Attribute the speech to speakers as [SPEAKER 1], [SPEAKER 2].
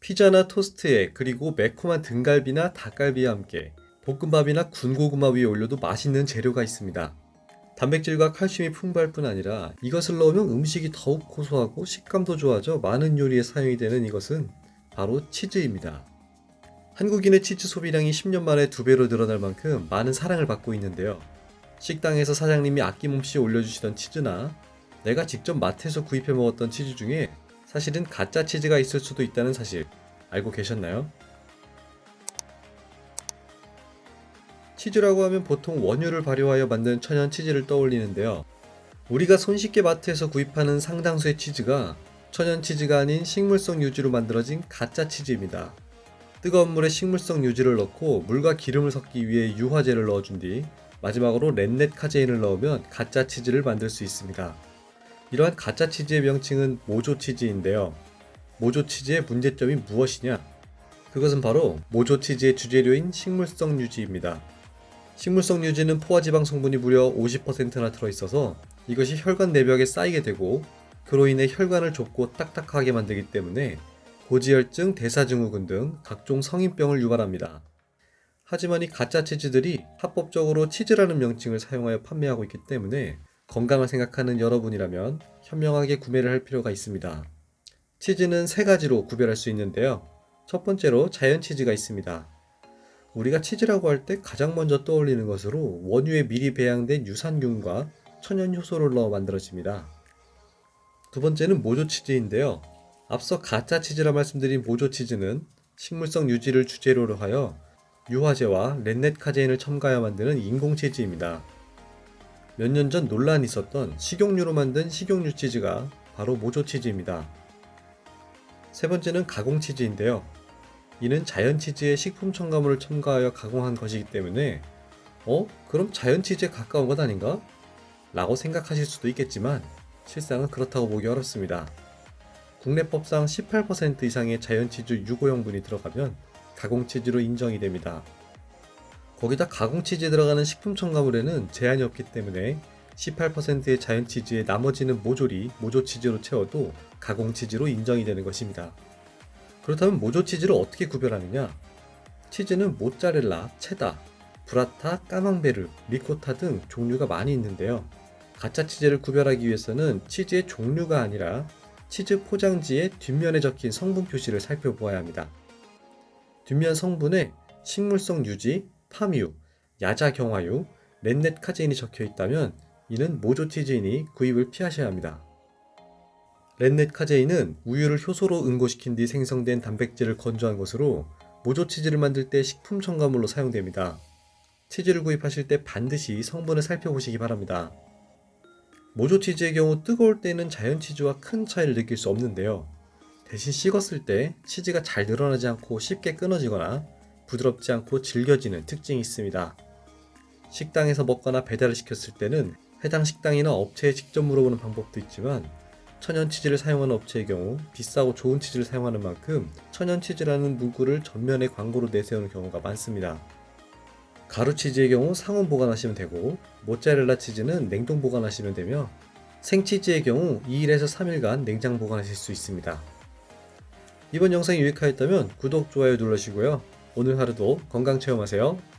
[SPEAKER 1] 피자나 토스트에 그리고 매콤한 등갈비나 닭갈비와 함께 볶음밥이나 군고구마 위에 올려도 맛있는 재료가 있습니다. 단백질과 칼슘이 풍부할 뿐 아니라 이것을 넣으면 음식이 더욱 고소하고 식감도 좋아져 많은 요리에 사용이 되는 이것은 바로 치즈입니다. 한국인의 치즈 소비량이 10년 만에 두 배로 늘어날 만큼 많은 사랑을 받고 있는데요. 식당에서 사장님이 아낌없이 올려주시던 치즈나 내가 직접 마트에서 구입해 먹었던 치즈 중에 사실은 가짜 치즈가 있을 수도 있다는 사실 알고 계셨나요? 치즈라고 하면 보통 원유를 발효하여 만든 천연 치즈를 떠올리는데요. 우리가 손쉽게 마트에서 구입하는 상당수의 치즈가 천연 치즈가 아닌 식물성 유지로 만들어진 가짜 치즈입니다. 뜨거운 물에 식물성 유지를 넣고 물과 기름을 섞기 위해 유화제를 넣어준 뒤 마지막으로 렌넷 카제인을 넣으면 가짜 치즈를 만들 수 있습니다. 이러한 가짜 치즈의 명칭은 모조 치즈인데요. 모조 치즈의 문제점이 무엇이냐? 그것은 바로 모조 치즈의 주재료인 식물성 유지입니다. 식물성 유지는 포화지방 성분이 무려 50%나 들어있어서 이것이 혈관 내벽에 쌓이게 되고 그로 인해 혈관을 좁고 딱딱하게 만들기 때문에 고지혈증, 대사증후군 등 각종 성인병을 유발합니다. 하지만 이 가짜 치즈들이 합법적으로 치즈라는 명칭을 사용하여 판매하고 있기 때문에 건강을 생각하는 여러분이라면 현명하게 구매를 할 필요가 있습니다. 치즈는 세 가지로 구별할 수 있는데요. 첫 번째로 자연 치즈가 있습니다. 우리가 치즈라고 할 때 가장 먼저 떠올리는 것으로 원유에 미리 배양된 유산균과 천연 효소를 넣어 만들어집니다. 두 번째는 모조 치즈인데요. 앞서 가짜 치즈라 말씀드린 모조 치즈는 식물성 유지를 주재료로 하여 유화제와 렌넷 카제인을 첨가하여 만드는 인공 치즈입니다. 몇 년 전 논란이 있었던 식용유로 만든 식용유 치즈가 바로 모조 치즈입니다. 세 번째는 가공 치즈인데요. 이는 자연 치즈에 식품 첨가물을 첨가하여 가공한 것이기 때문에 어? 그럼 자연 치즈에 가까운 것 아닌가? 라고 생각하실 수도 있겠지만 실상은 그렇다고 보기 어렵습니다. 국내법상 18% 이상의 자연 치즈 유고 성분이 들어가면 가공 치즈로 인정이 됩니다. 거기다 가공 치즈에 들어가는 식품 첨가물에는 제한이 없기 때문에 18%의 자연 치즈에 나머지는 모조리 모조 치즈로 채워도 가공 치즈로 인정이 되는 것입니다. 그렇다면 모조 치즈를 어떻게 구별하느냐? 치즈는 모짜렐라, 체다, 브라타, 까망베르, 리코타 등 종류가 많이 있는데요. 가짜 치즈를 구별하기 위해서는 치즈의 종류가 아니라 치즈 포장지의 뒷면에 적힌 성분 표시를 살펴보아야 합니다. 뒷면 성분에 식물성 유지, 파뮤, 야자 경화유, 렌넷 카제인이 적혀 있다면 이는 모조 치즈이니 구입을 피하셔야 합니다. 렌넷 카제인은 우유를 효소로 응고시킨 뒤 생성된 단백질을 건조한 것으로 모조 치즈를 만들 때 식품 첨가물로 사용됩니다. 치즈를 구입하실 때 반드시 성분을 살펴보시기 바랍니다. 모조 치즈의 경우 뜨거울 때는 자연 치즈와 큰 차이를 느낄 수 없는데요. 대신 식었을 때 치즈가 잘 늘어나지 않고 쉽게 끊어지거나 부드럽지 않고 질겨지는 특징이 있습니다. 식당에서 먹거나 배달을 시켰을 때는 해당 식당이나 업체에 직접 물어보는 방법도 있지만 천연 치즈를 사용하는 업체의 경우 비싸고 좋은 치즈를 사용하는 만큼 천연 치즈라는 문구를 전면에 광고로 내세우는 경우가 많습니다. 가루 치즈의 경우 상온 보관하시면 되고 모짜렐라 치즈는 냉동 보관하시면 되며 생치즈의 경우 2일에서 3일간 냉장 보관하실 수 있습니다. 이번 영상이 유익하였다면 구독, 좋아요 눌러주시고요. 오늘 하루도 건강 체험하세요.